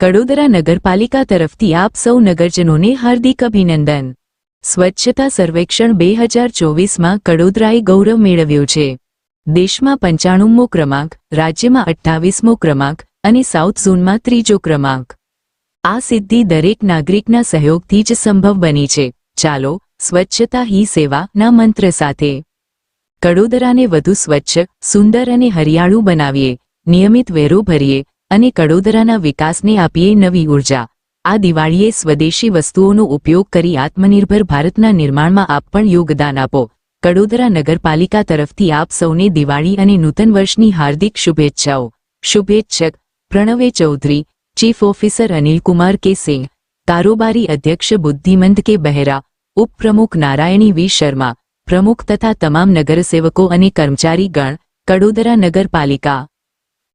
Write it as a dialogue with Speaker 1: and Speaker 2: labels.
Speaker 1: કડોદરા નગરપાલિકા તરફથી આપ સૌ નગરજનોને હાર્દિક અભિનંદન. સ્વચ્છતા સર્વેક્ષણ બે હજાર ચોવીસમાં કડોદરાએ ગૌરવ મેળવ્યું છે. દેશમાં પંચાણુંમો ક્રમાંક, રાજ્યમાં અઠ્ઠાવીસમો ક્રમાંક અને સાઉથ ઝોનમાં ત્રીજો ક્રમાંક. આ સિદ્ધિ દરેક નાગરિકના સહયોગથી જ સંભવ બની છે. ચાલો, સ્વચ્છતા હી સેવાના મંત્ર સાથે. કડોદરાને વધુ સ્વચ્છ, સુંદર અને હરિયાળું બનાવીએ. નિયમિત વેરો ભરીએ. અને કડોદરાના વિકાસને આપીએ નવી ઊર્જા. આ દિવાળીએ સ્વદેશી વસ્તુઓનો ઉપયોગ કરી આત્મનિર્ભર ભારતના નિર્માણમાં આપ પણ યોગદાન આપો. કડોદરા નગરપાલિકા તરફથી આપ સૌને દિવાળી અને નૂતન વર્ષની હાર્દિક શુભેચ્છાઓ. શુભેચ્છક, પ્રણવે Chaudhary, chief officer Anilkumar K Singh, કારોબારી અધ્યક્ષ બુદ્ધિમંત કે બહેરા, ઉપપ્રમુખ નારાયણી વી. શર્મા, પ્રમુખ તથા તમામ નગરસેવકો અને કર્મચારીગણ, કડોદરા નગરપાલિકા.